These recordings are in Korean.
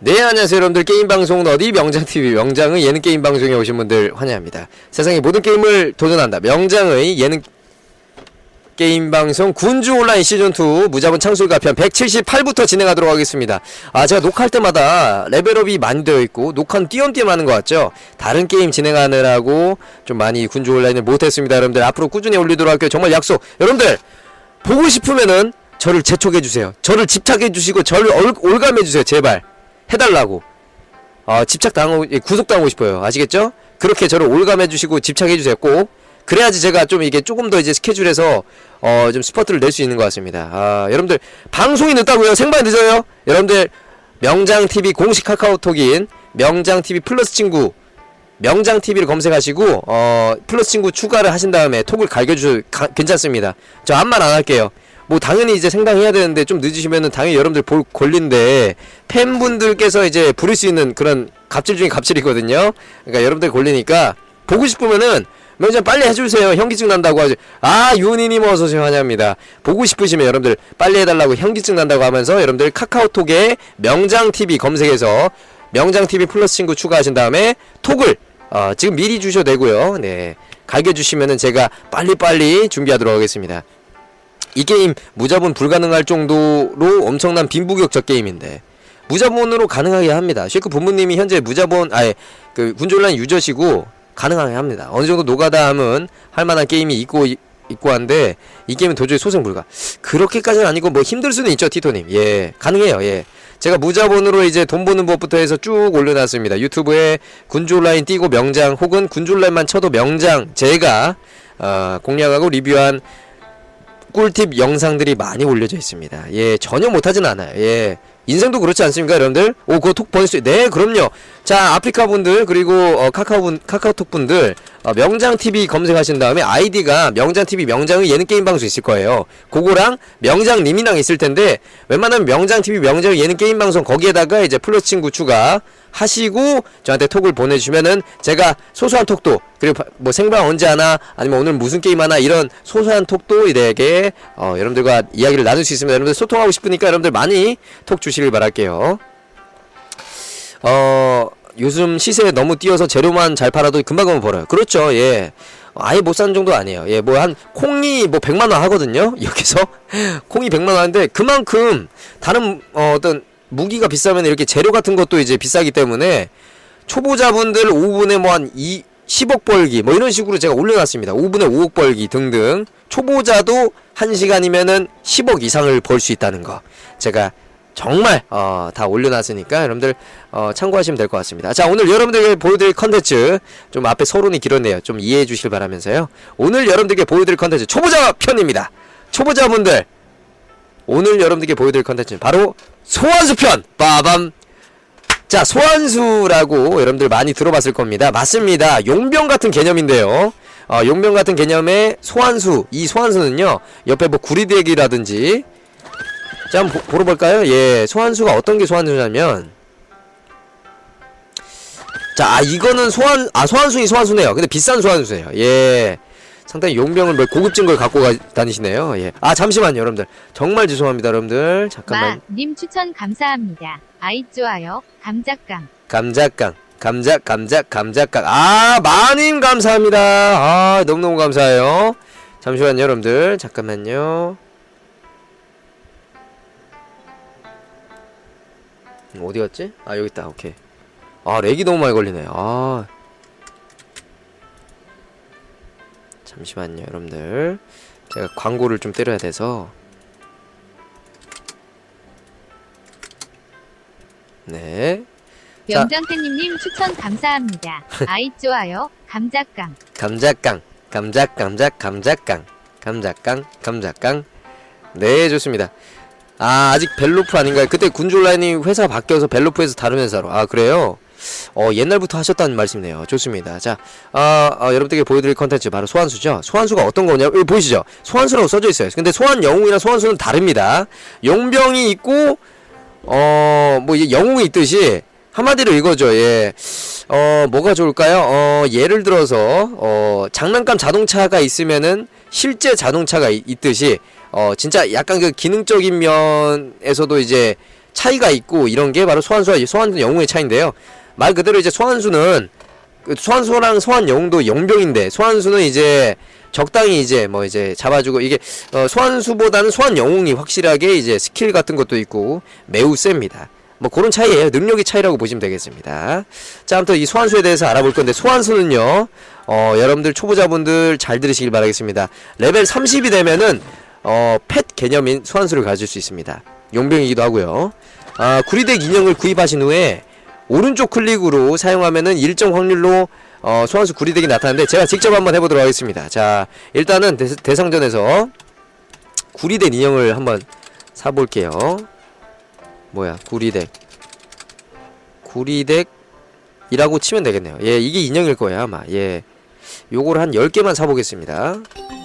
네 안녕하세요 여러분들. 게임방송 어디? 명장TV. 명장의 예능 게임 방송에 오신 분들 환영합니다. 세상의 모든 게임을 도전한다. 명장의 예능 게임 방송 군주 온라인 시즌2 무자본 창술가 편 178부터 진행하도록 하겠습니다. 아 제가 녹화할 때마다 레벨업이 많이 되어 있고 녹화는 띄엄띄엄 하는 것 같죠? 다른 게임 진행하느라고 좀 많이 군주 온라인을 못했습니다 여러분들. 앞으로 꾸준히 올리도록 할게요. 정말 약속. 여러분들 보고 싶으면은 저를 재촉해주세요. 저를 집착해주시고 저를 얼, 올감해주세요 제발 해달라고 어, 집착당하고 예, 구속당하고 싶어요 아시겠죠? 그렇게 저를 올감해주시고 집착해주세요 꼭 그래야지 제가 좀 이게 조금 더 이제 스케줄에서 어, 좀 스퍼트를 낼 수 있는 것 같습니다 아, 여러분들 방송이 늦다고요? 생방 늦어요? 여러분들 명장TV 공식 카카오톡인 명장TV 플러스 친구 명장TV를 검색하시고 어, 플러스 친구 추가를 하신 다음에 톡을 갈겨주셔도 가- 괜찮습니다 저말안 할게요 뭐 당연히 이제 생방해야 되는데 좀 늦으시면은 당연히 여러분들 볼 권리인데 팬분들께서 이제 부를 수 있는 그런 갑질 중에 갑질이거든요. 그러니까 여러분들 권리니까 보고 싶으면은 명장 빨리 해주세요. 현기증 난다고 하죠. 아 유은이님 어서 오세요 환영합니다. 보고 싶으시면 여러분들 빨리 해달라고 현기증 난다고 하면서 여러분들 카카오톡에 명장 TV 검색해서 명장 TV 플러스 친구 추가하신 다음에 톡을 어, 지금 미리 주셔도 되고요. 네 갈겨주시면은 제가 빨리빨리 준비하도록 하겠습니다. 이 게임 무자본 불가능할 정도로 엄청난 빈부격적 게임인데 무자본으로 가능하게 합니다. 쉐크 본부님이 현재 무자본 아예 그 군졸란 유저시고 가능하게 합니다. 어느 정도 노가다 함은 할 만한 게임이 있고 이- 있고 한데 이 게임은 도저히 소생 불가. 그렇게까지는 아니고 뭐 힘들 수는 있죠, 티토님. 예, 가능해요. 예. 제가 무자본으로 이제 돈 버는 법부터 해서 쭉 올려놨습니다. 유튜브에 군졸라인 띄고 명장 혹은 군졸라인만 쳐도 명장 제가 어, 공략하고 리뷰한 꿀팁 영상들이 많이 올려져 있습니다. 예, 전혀 못하진 않아요. 예. 인생도 그렇지 않습니까, 여러분들? 오, 그거 톡 보냈어요. 네, 그럼요. 자, 아프리카 분들, 그리고, 어, 카카오 분, 카카오톡 분들, 어, 명장TV 검색하신 다음에 아이디가 명장TV 명장의 예능 게임 방송 있을 거예요. 그거랑 명장님이랑 있을 텐데, 웬만하면 명장TV 명장의 예능 게임 방송 거기에다가 이제 플러스 친구 추가 하시고 저한테 톡을 보내주시면은 제가 소소한 톡도 그리고 바- 뭐 생방 언제 하나 아니면 오늘 무슨 게임 하나 이런 소소한 톡도 이렇게 어, 여러분들과 이야기를 나눌 수 있습니다. 여러분들 소통하고 싶으니까 여러분들 많이 톡 주시길 바랄게요. 어 요즘 시세에 너무 뛰어서 재료만 잘 팔아도 금방 금방 벌어요. 그렇죠. 예. 아예 못 사는 정도 아니에요. 예, 뭐 한 콩이 뭐 100만 원 하거든요. 여기서 콩이 100만 원 하는데 그만큼 다른 어, 어떤 무기가 비싸면 이렇게 재료 같은 것도 이제 비싸기 때문에 초보자분들 5분에 뭐 한 2 10억 벌기 뭐 이런 식으로 제가 올려놨습니다. 5분에 5억 벌기 등등 초보자도 1시간이면은 10억 이상을 벌 수 있다는 거 제가 정말 어, 다 올려놨으니까 여러분들 어, 참고하시면 될 것 같습니다. 자 오늘 여러분들에게 보여드릴 컨텐츠 좀 앞에 서론이 길었네요. 좀 이해해 주실 바라면서요. 오늘 여러분들께 보여드릴 컨텐츠 초보자 편입니다. 초보자분들 오늘 여러분들께 보여드릴 컨텐츠는 바로 소환수 편 빠밤 자 소환수라고 여러분들 많이 들어봤을 겁니다 맞습니다 용병 같은 개념인데요 어, 용병 같은 개념의 소환수 이 소환수는요 옆에 뭐 구리대기라든지 자 한번 보, 보러 볼까요? 예 소환수가 어떤 게 소환수냐면 자 아, 이거는 소환 아 소환수이 소환수네요. 근데 비싼 소환수예요. 예. 상당히 용병을 뭐 고급진 걸 갖고 가, 다니시네요. 예. 아 잠시만요 여러분들. 정말 죄송합니다 여러분들. 잠깐만. 마 님 추천 감사합니다. 아이 좋아요. 감작강. 감자깡. 감자 감자 감자깡. 아 마님 감사합니다. 아 너무너무 감사해요. 잠시만요 여러분들. 잠깐만요 어디 갔지? 아 여기 있다. 오케이. 아 렉이 너무 많이 걸리네. 아. 잠시만요 여러분들. 제가 광고를 좀 때려야 돼서. 네. 자. 명장태님님 추천 감사합니다. 아이 좋아요. 감자깡. 감자 감자 감자깡 감자깡 감자깡. 네 좋습니다 아 아직 벨로프 아닌가요? 그때 군졸라인이 회사 바뀌어서 벨로프에서 다른 회사로. 아 그래요? 어 옛날부터 하셨다는 말씀이네요. 좋습니다. 자 아, 아, 여러분들께 보여드릴 컨텐츠 바로 소환수죠? 소환수가 어떤 거냐 여기 보이시죠? 소환수라고 써져 있어요. 근데 소환 영웅이랑 소환수는 다릅니다. 용병이 있고 어뭐 영웅이 있듯이 한마디로 이거죠. 예. 어, 뭐가 좋을까요? 어, 예를 들어서, 어, 장난감 자동차가 있으면은 실제 자동차가 있, 있듯이, 어, 진짜 약간 그 기능적인 면에서도 이제 차이가 있고 이런 게 바로 소환수와 소환수 영웅의 차이인데요. 말 그대로 이제 소환수는 그 소환수랑 소환 영웅도 영병인데 소환수는 이제 적당히 이제 뭐 이제 잡아주고 이게 어, 소환수보다는 소환 영웅이 확실하게 이제 스킬 같은 것도 있고 매우 셉니다. 뭐 그런 차이예요. 능력의 차이라고 보시면 되겠습니다. 자, 아무튼 이 소환수에 대해서 알아볼 건데 소환수는요. 어, 여러분들 초보자분들 잘 들으시길 바라겠습니다. 레벨 30이 되면은 어, 펫 개념인 소환수를 가질 수 있습니다. 용병이기도 하고요. 아, 구리덱 인형을 구입하신 후에 오른쪽 클릭으로 사용하면은 일정 확률로 어, 소환수 구리덱이 나타나는데 제가 직접 한번 해보도록 하겠습니다. 자, 일단은 대, 대상전에서 구리덱 인형을 한번 사볼게요. 뭐야, 구리덱. 구리덱이라고 치면 되겠네요. 예, 이게 인형일 거예요, 아마. 예. 요거를 한 10개만 사보겠습니다.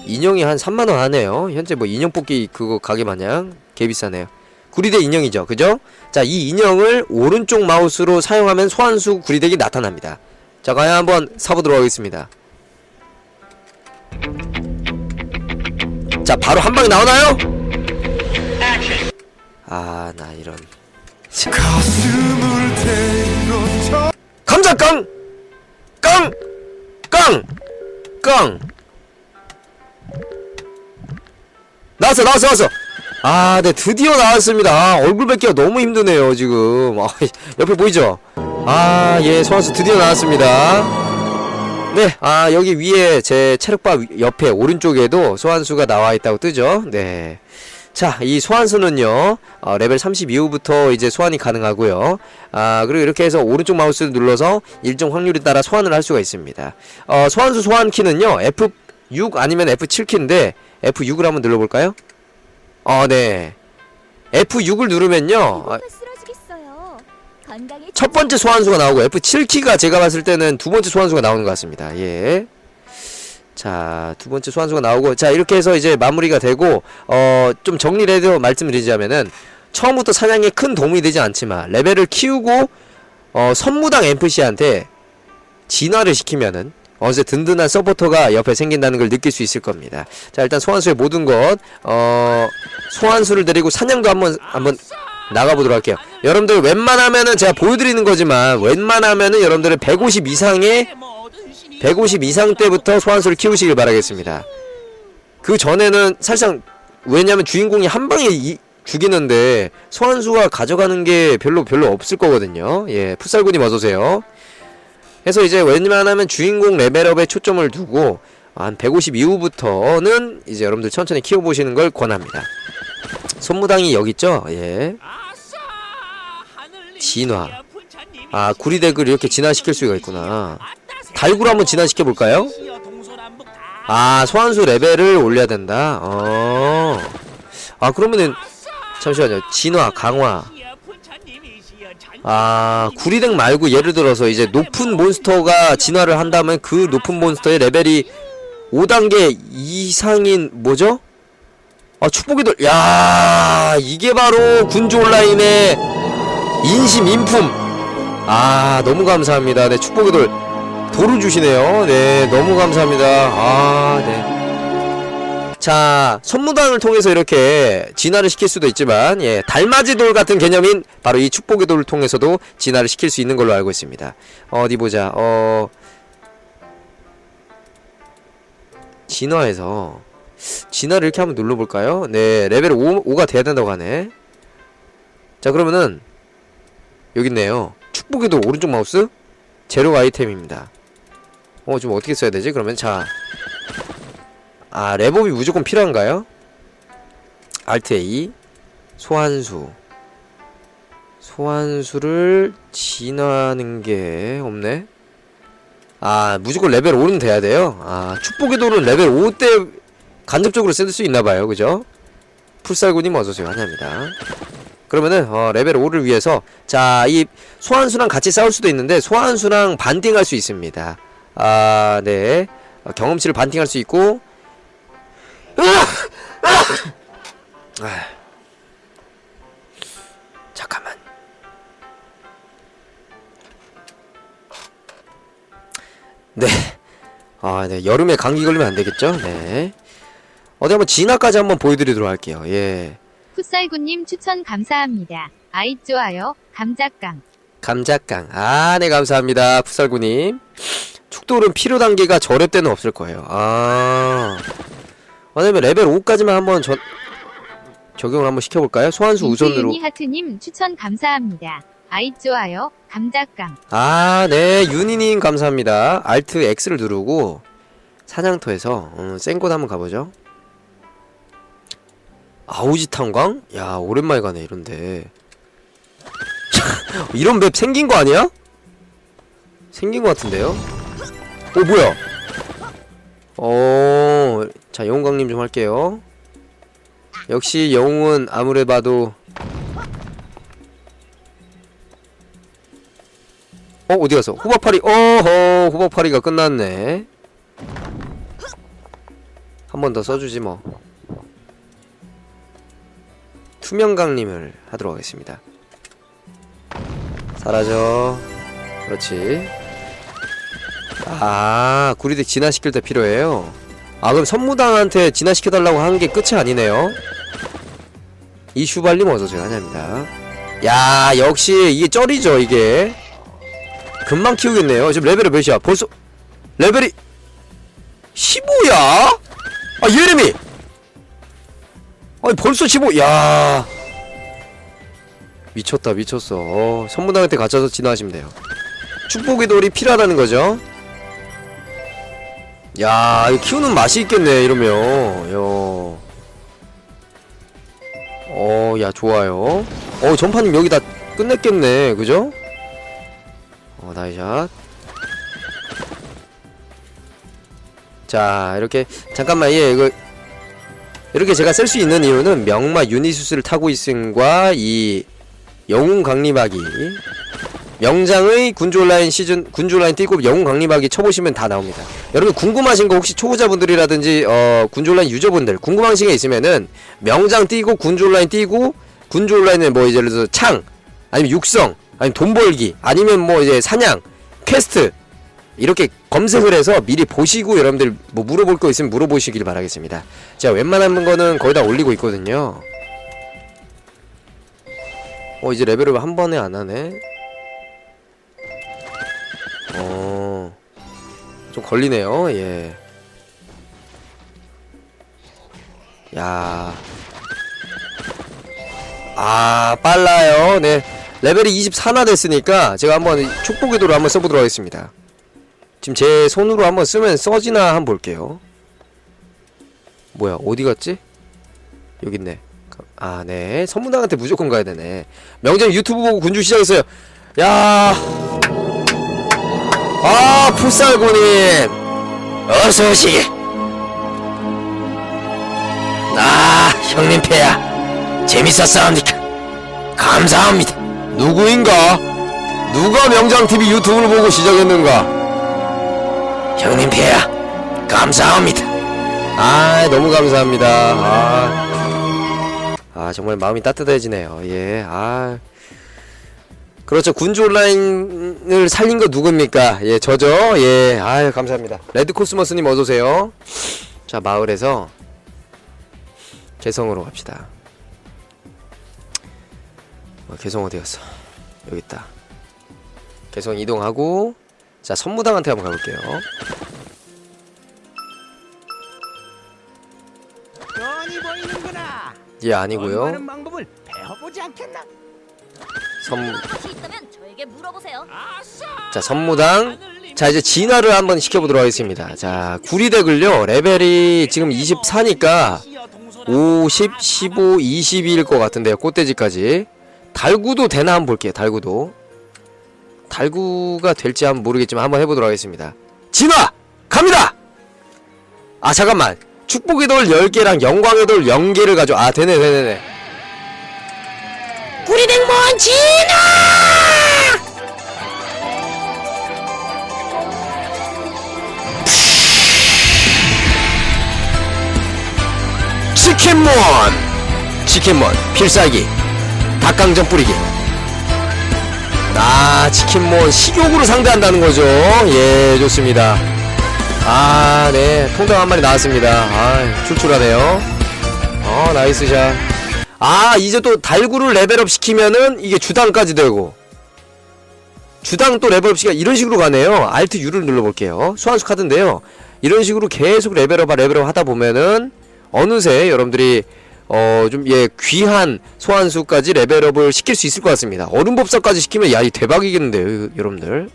인형이 한 3만원 하네요. 현재 뭐 인형 뽑기 그거 가게 마냥 개 비싸네요. 구리덱 인형이죠. 그죠? 자, 이 인형을 오른쪽 마우스로 사용하면 소환수 구리덱이 나타납니다. 자, 과연 한번 사보도록 하겠습니다. 자, 바로 한 방에 나오나요? 아, 나 이런. 감자 깡! 깡! 깡! 깡! 나왔어 나왔어 나왔어. 아 네 드디어 나왔습니다. 아, 얼굴 뵙기가 너무 힘드네요 지금. 아, 옆에 보이죠? 아 예 소환수 드디어 나왔습니다. 네 아 여기 위에 제 체력바 위- 옆에 오른쪽에도 소환수가 나와 있다고 뜨죠? 네. 자, 이 소환수는요, 어, 레벨 30 이후부터 이제 소환이 가능하고요. 아, 그리고 이렇게 해서 오른쪽 마우스를 눌러서 일정 확률에 따라 소환을 할 수가 있습니다. 어, 소환수 소환 키는요, F6 아니면 F7 키인데, F6을 한번 눌러볼까요? 어, 네. F6을 누르면요, 아, 배고파 쓰러지겠어요. 건강에 첫 번째 소환수가 나오고 F7 키가 제가 봤을 때는 두 번째 소환수가 나오는 것 같습니다. 예. 자, 두 번째 소환수가 나오고 자, 이렇게 해서 이제 마무리가 되고 어, 좀 정리를 해서 말씀드리자면은 처음부터 사냥에 큰 도움이 되지 않지만 레벨을 키우고 어, 선무당 NPC한테 진화를 시키면은 어느새 든든한 서포터가 옆에 생긴다는 걸 느낄 수 있을 겁니다. 자, 일단 소환수의 모든 것 어, 소환수를 데리고 사냥도 한번 한번 나가보도록 할게요. 여러분들 웬만하면은 제가 보여드리는 거지만 웬만하면은 여러분들은 150 이상의 150 이상 때부터 소환수를 키우시길 바라겠습니다. 그 전에는 사실상 왜냐면 주인공이 한 방에 이, 죽이는데 소환수가 가져가는 게 별로 별로 없을 거거든요. 예, 풋살군님 어서 오세요. 해서 이제 웬만하면 주인공 레벨업에 초점을 두고 한 150 이후부터는 이제 여러분들 천천히 키워보시는 걸 권합니다. 손무당이 여기 있죠? 예. 진화. 아, 구리덱을 이렇게 진화시킬 수가 있구나. 달구로 한번 진화시켜 볼까요? 아, 소환수 레벨을 올려야 된다. 어. 아, 그러면은 잠시만요. 진화, 강화. 아, 구리덱 말고 예를 들어서 이제 높은 몬스터가 진화를 한다면 그 높은 몬스터의 레벨이 5단계 이상인 뭐죠? 아, 축복의 돌. 야, 이게 바로 군주 온라인의 인심 인품. 아, 너무 감사합니다. 네, 축복의 돌. 돌을 주시네요. 네, 너무 감사합니다. 아, 네. 자, 선무당을 통해서 이렇게 진화를 시킬 수도 있지만, 예, 달맞이 돌 같은 개념인 바로 이 축복의 돌을 통해서도 진화를 시킬 수 있는 걸로 알고 있습니다. 어디 보자, 어, 진화해서, 진화를 이렇게 한번 눌러볼까요? 네, 레벨 5, 5가 돼야 된다고 하네. 자, 그러면은, 여기 있네요. 축복의 돌 오른쪽 마우스? 제로 아이템입니다. 어, 좀 어떻게 써야 되지? 그러면 자. 아, 랩업이 무조건 필요한가요? 알트 A. 소환수. 소환수를 진화하는 게 없네. 아, 무조건 레벨 5는 돼야 돼요. 아, 축복의 돌은 레벨 5 때 간접적으로 쓸 수 있나 봐요. 그죠? 풀살구님 어서 오세요. 환영합니다. 그러면은 어, 레벨 5를 위해서 자, 이 소환수랑 같이 싸울 수도 있는데 소환수랑 반띵할 수 있습니다. 아, 네. 어, 경험치를 반띵할 수 있고 아. 잠깐만. 네. 아, 네. 여름에 감기 걸리면 안 되겠죠? 네. 어디 한번 진화까지 한번 보여드리도록 할게요. 예. 풋살구님 추천 감사합니다. 아이 좋아요. 감자깡. 감자깡. 아, 네, 감사합니다. 풋살구님. 축돌은 필요 단계가 저랩 때는 없을 거예요. 아. 왜냐면 레벨 5까지만 한번 전, 적용을 한번 시켜볼까요? 소환수 우선으로. 윤희 하트님 추천 감사합니다. 아이 좋아요. 감자깡. 아, 네. 윤희님 감사합니다. 알트 X를 누르고 사냥터에서 음, 센곳 한번 가보죠. 아우지 탄광? 야, 오랜만에 가네, 이런데. 이런 맵 생긴 거 아니야? 생긴 거 같은데요? 어, 뭐야? 어, 자, 영웅강님 좀 할게요. 역시 영웅은 아무래 봐도 어 어디 갔어? 호박파리 어허 호박파리가 끝났네. 한 번 더 써주지 뭐. 투명 강림을 하도록 하겠습니다. 사라져. 그렇지. 아 구리덱 진화시킬 때 필요해요. 아 그럼 선무당한테 진화시켜달라고 한 게 끝이 아니네요. 이 슈발님 어서오세요 환영합니다. 야 역시 이게 쩔이죠 이게. 금방 키우겠네요. 지금 레벨이 몇이야? 벌써 레벨이 15야? 아 예림이. 아니 벌써 15. 야. 미쳤다 미쳤어. 어, 선무당한테 갇혀서 진화하시면 돼요. 축복의 돌이 필요하다는 거죠. 야, 이거 키우는 맛이 있겠네 이러면. 요. 어, 야 좋아요. 어, 전파님 여기 다 끝냈겠네, 그죠? 어, 나이샷. 자, 이렇게 잠깐만 예, 이거 이렇게 제가 쓸 수 있는 이유는 명마 유니수스를 타고 있음과 이 영웅 강림하기 명장의 군주 온라인 시즌 군주 온라인 띄고 영웅 강림하기 쳐보시면 다 나옵니다. 여러분 궁금하신 거 혹시 초보자분들이라든지 어 군주 온라인 유저분들 궁금하신 게 있으면은 명장 띄고 군주 온라인 띄고 군주 온라인은 뭐 예를 들어서 창 아니면 육성 아니면 돈 벌기 아니면 뭐 이제 사냥 퀘스트 이렇게 검색을 해서 미리 보시고 여러분들 뭐 물어볼 거 있으면 물어보시길 바라겠습니다. 제가 웬만한 거는 거의 다 올리고 있거든요. 어 이제 레벨을 한 번에 안 하네. 어. 좀 걸리네요. 예. 야. 아, 빨라요. 네. 레벨이 24나 됐으니까 제가 한번 축복의 도를 한번 써보도록 하겠습니다. 지금 제 손으로 한번 쓰면 써지나 한번 볼게요. 뭐야, 어디 갔지? 여기 있네. 아, 네. 선문당한테 무조건 가야 되네. 명장 유튜브 보고 군주 시작했어요. 야. 아, 풋살고님. 어서 오시게. 아, 형님 패야. 재밌었사옵니까? 감사합니다. 누구인가? 누가 명장TV 유튜브를 보고 시작했는가? 형님 패야. 감사합니다. 아, 너무 감사합니다. 아, 아 정말 마음이 따뜻해지네요. 예, 아. 그렇죠. 군주 온라인을 살린 거 누굽니까? 예, 저죠. 예, 아유, 감사합니다. 레드코스모스님 어서오세요. 자, 마을에서 개성으로 갑시다. 어, 개성 어디 갔어? 여기 있다. 개성 이동하고, 자, 선무당한테 한번 가볼게요. 보이는구나. 예, 아니고요 물어보세요. 자, 선무당. 자, 이제 진화를 한번 시켜보도록 하겠습니다. 자, 구리덱을요, 레벨이 지금 24니까 50, 15, 22일 것 같은데요. 꽃돼지까지. 달구도 되나 한번 볼게요. 달구도. 달구가 될지 한번 모르겠지만 한번 해보도록 하겠습니다. 진화! 갑니다! 아, 잠깐만. 축복의 돌 10개랑 영광의 돌 0개를 가져. 아, 되네, 되네, 되네. 구리덱몬 진화! 치킨몬! 치킨몬, 필살기. 닭강정 뿌리기. 아, 치킨몬 식욕으로 상대한다는 거죠. 예, 좋습니다. 아, 네. 통닭 한 마리 나왔습니다. 아, 출출하네요. 어, 나이스 샷. 아 이제 또 달구를 레벨업 시키면은 이게 주당까지 되고. 주당 또 레벨업 시키면 이런 식으로 가네요. 알트 U를 눌러볼게요. 소환수 카드인데요. 이런 식으로 계속 레벨업 레벨업 하다 보면은 어느새 여러분들이 어 좀 예 귀한 소환수까지 레벨업을 시킬 수 있을 것 같습니다. 얼음법사까지 시키면 야 이 대박이겠는데요 여러분들.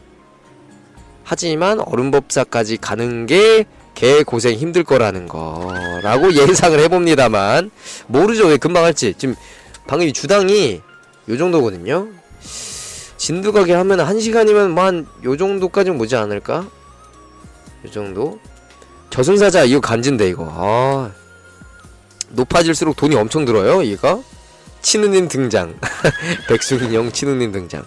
하지만 얼음법사까지 가는 게 개 고생 힘들 거라는 거라고 예상을 해봅니다만 모르죠. 왜 금방 할지. 지금 방금 이 주당이 요 정도거든요. 진두가게 하면 한 시간이면 뭐 한 요 정도까지는 오지 않을까? 요 정도. 저승사자 이거 간지인데 이거. 아 높아질수록 돈이 엄청 들어요 이거 치느님 등장. 백승인형 치느님 등장.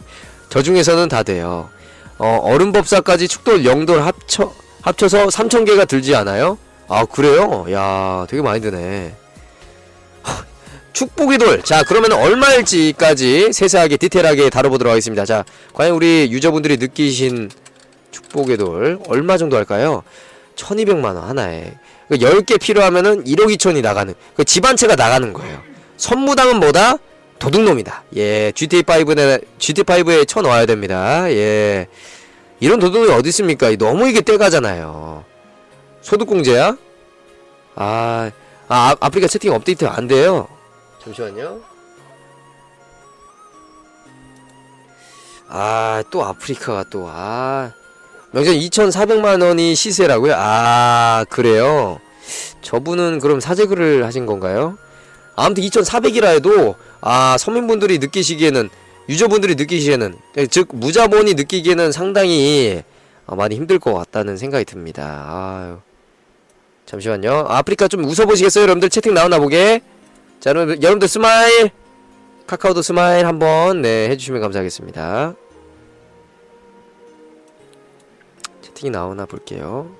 저 중에서는 다 돼요. 어, 얼음법사까지 축돌 영돌 합쳐 합쳐서 3,000개가 들지 않아요? 아 그래요? 야 되게 많이 드네 축복의 돌. 자, 그러면 얼마일지까지 세세하게 디테일하게 다뤄보도록 하겠습니다. 자, 과연 우리 유저분들이 느끼신 축복의 돌 얼마 정도 할까요? 1200만원 하나에. 그 10개 필요하면은 1억 2천이 나가는, 그 집안채가 나가는 거예요. 선무당은 뭐다? 도둑놈이다. 예, GTA5에, GTA5에 쳐넣어야 됩니다. 예. 이런 도둑이 어디 있습니까? 너무 이게 떼가잖아요. 소득공제야? 아, 아, 아, 아프리카 채팅 업데이트 안 돼요. 잠시만요. 아, 또 아프리카가 또, 아. 명전 2,400만 원이 시세라고요? 아, 그래요? 저분은 그럼 사재글을 하신 건가요? 아무튼 2,400이라 해도, 아, 서민분들이 느끼시기에는, 유저분들이 느끼시기에는, 즉, 무자본이 느끼기에는 상당히 아, 많이 힘들 것 같다는 생각이 듭니다. 아유. 잠시만요. 아프리카 좀 웃어보시겠어요? 여러분들 채팅 나오나 보게. 자, 여러분, 여러분들 스마일! 카카오도 스마일 한번, 네, 해주시면 감사하겠습니다. 채팅이 나오나 볼게요.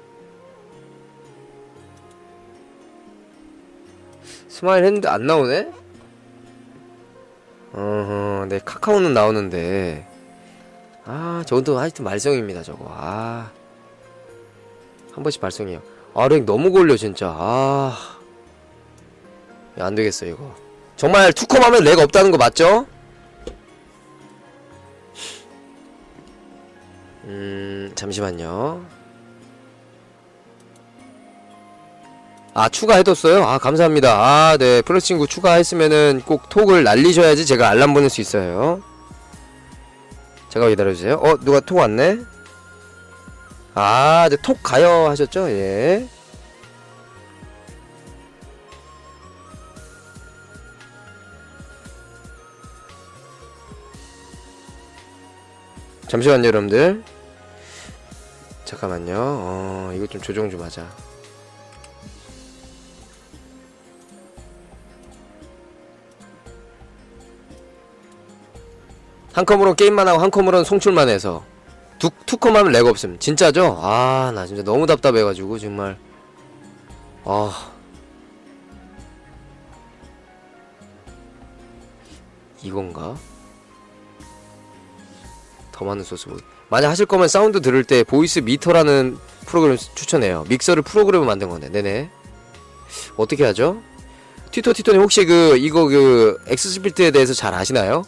스마일 했는데 안 나오네? 어허, 네, 카카오는 나오는데. 아, 저것도 하여튼 말썽입니다, 저거. 아. 한 번씩 발송해요. 아, 렉 너무 걸려, 진짜. 아. 야, 안 되겠어, 이거. 정말 투컴 하면 렉 없다는 거 맞죠? 음, 잠시만요. 아, 추가해뒀어요? 아, 감사합니다. 아, 네. 프로 친구 추가했으면은 꼭 톡을 날리셔야지 제가 알람 보낼 수 있어요. 잠깐 기다려주세요. 어, 누가 톡 왔네? 아, 네, 톡 가요 하셨죠? 예. 잠시만요, 여러분들. 잠깐만요. 어, 이거 좀 조정 좀 하자. 한 컴으로 게임만 하고 한 컴으로는 송출만 해서 두, 투컴 하면 렉 없음 진짜죠? 아 나 진짜 너무 답답해가지고 정말 아 이건가? 더 많은 소스 보 만약 하실 거면 사운드 들을 때 보이스 미터라는 프로그램 추천해요 믹서를 프로그램을 만든 건데 네네 어떻게 하죠? 티토 티토님 혹시 그 이거 그 엑스스필트에 대해서 잘 아시나요?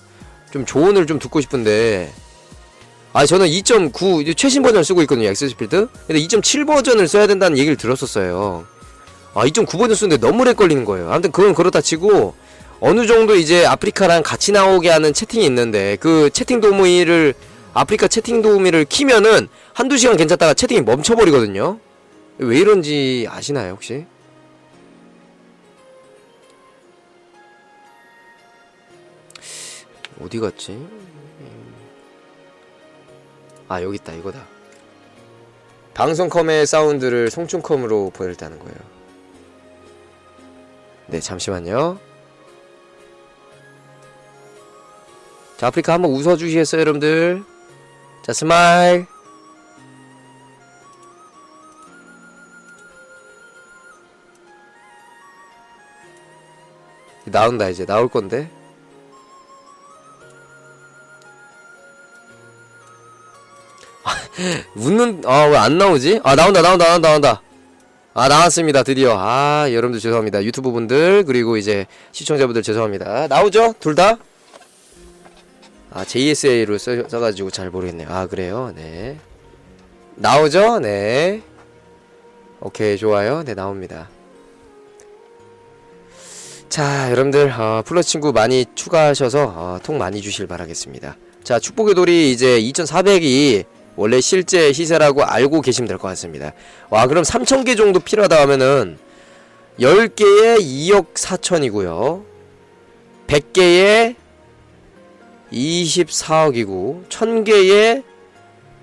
좀 조언을 좀 듣고 싶은데. 아 저는 2.9 이제 최신 버전을 쓰고 있거든요 엑스스필드 근데 2.7 버전을 써야 된다는 얘기를 들었었어요. 아 2.9 버전 쓰는데 너무 렉 걸리는 거예요. 아무튼 그건 그렇다 치고 어느 정도 이제 아프리카랑 같이 나오게 하는 채팅이 있는데 그 채팅 도우미를 아프리카 채팅 도우미를 키면은 한두 시간 괜찮다가 채팅이 멈춰버리거든요. 왜 이런지 아시나요 혹시? 어디 갔지? 아 여기 있다 이거다. 방송컴의 사운드를 송충컴으로 보내다는 거예요. 네 잠시만요. 자 아프리카 한번 웃어주시겠어요 여러분들? 자 스마일. 나온다 이제. 나올 건데 웃는 아 왜 안 나오지? 아 나온다 나온다 나온다 나온다. 아 나왔습니다 드디어. 아 여러분들 죄송합니다. 유튜브 분들 그리고 이제 시청자분들 죄송합니다. 나오죠? 둘 다? 아 JSA로 써, 써가지고 잘 모르겠네요. 아 그래요? 네. 나오죠? 네. 오케이 좋아요. 네 나옵니다. 자 여러분들 어, 플러 친구 많이 추가하셔서 어, 통 많이 주실 바라겠습니다. 자 축복의 돌이 이제 2400이 원래 실제 시세라고 알고 계시면 될 것 같습니다. 와 그럼 3000개 정도 필요하다 하면은 10개에 2억 4천이고요. 100개에 24억이고 1000개에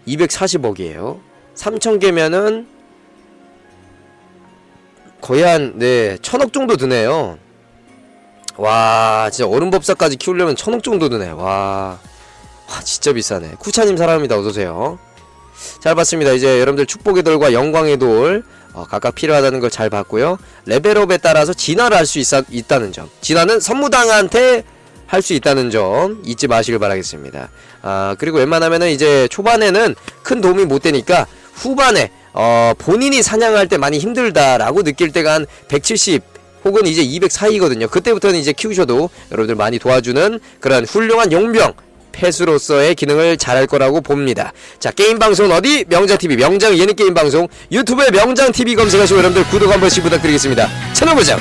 240억이에요. 3000개면은 거의 한 네, 천억 정도 드네요. 와 진짜 얼음법사까지 키우려면 천억 정도 드네. 와, 와 진짜 비싸네. 쿠차님 사랑합니다. 어서오세요. 잘 봤습니다. 이제 여러분들 축복의 돌과 영광의 돌 어, 각각 필요하다는 걸 잘 봤고요. 레벨업에 따라서 진화를 할 수 있다는 점. 진화는 선무당한테 할 수 있다는 점 잊지 마시길 바라겠습니다. 아 그리고 웬만하면은 이제 초반에는 큰 도움이 못 되니까 후반에 어 본인이 사냥할 때 많이 힘들다라고 느낄 때가 한 170 혹은 이제 200 사이거든요. 그때부터는 이제 키우셔도 여러분들 많이 도와주는 그런 훌륭한 용병 패수로서의 기능을 잘할 거라고 봅니다. 자, 게임 방송 어디? 명장TV, 명장 예능 게임 방송 유튜브에 명장TV 검색하시고 여러분들 구독 한 번씩 부탁드리겠습니다. 채널 고정